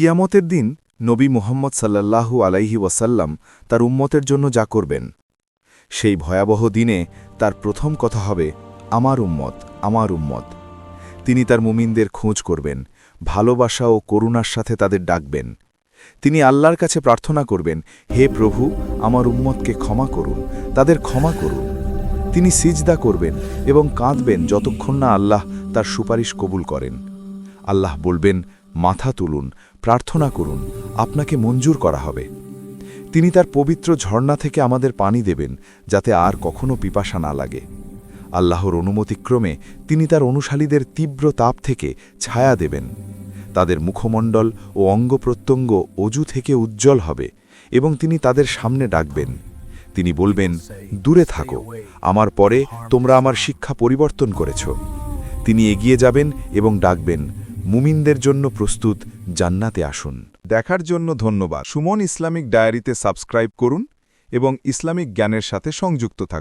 কিয়ামতের দিন নবী মুহাম্মদ সাল্লাল্লাহু আলাইহি ওয়াসাল্লাম তার উম্মতের জন্য যা করবেন। সেই ভয়াবহ দিনে তার প্রথম কথা হবে, আমার উম্মত আমার উম্মত। তিনি তার মুমিনদের খোঁজ করবেন, ভালোবাসা ও করুণার সাথে তাদের ডাকবেন। তিনি আল্লাহর কাছে প্রার্থনা করবেন, হে প্রভু, আমার উম্মতকে ক্ষমা করুন, তাদের ক্ষমা করুন। তিনি সিজদা করবেন এবং কাঁদবেন যতক্ষণ না আল্লাহ তার সুপারিশ কবুল করেন। আল্লাহ বলবেন মাথা তুলুন, প্রার্থনা করুন, আপনাকে মঞ্জুর করা হবে। তিনি তার পবিত্র ঝর্ণা থেকে আমাদের পানি দেবেন, যাতে আর কখনো পিপাসা না লাগে। আল্লাহর অনুমতিক্রমে তিনি তার অনুসারীদের তীব্র তাপ থেকে ছায়া দেবেন। তাদের মুখমণ্ডল ও অঙ্গপ্রত্যঙ্গ অজু থেকে উজ্জ্বল হবে এবং তিনি তাদের সামনে ডাকবেন। তিনি বলবেন, দূরে থাকো, আমার পরে তোমরা আমার শিক্ষা পরিবর্তন করেছ। তিনি এগিয়ে যাবেন এবং ডাকবেন মুমিনদের জন্য প্রস্তুত, জান্নাতে আসুন। দেখার জন্য ধন্যবাদ। সুমন ইসলামিক ডায়েরিতে সাবস্ক্রাইব করুন এবং ইসলামিক জ্ঞানের সাথে সংযুক্ত থাকুন।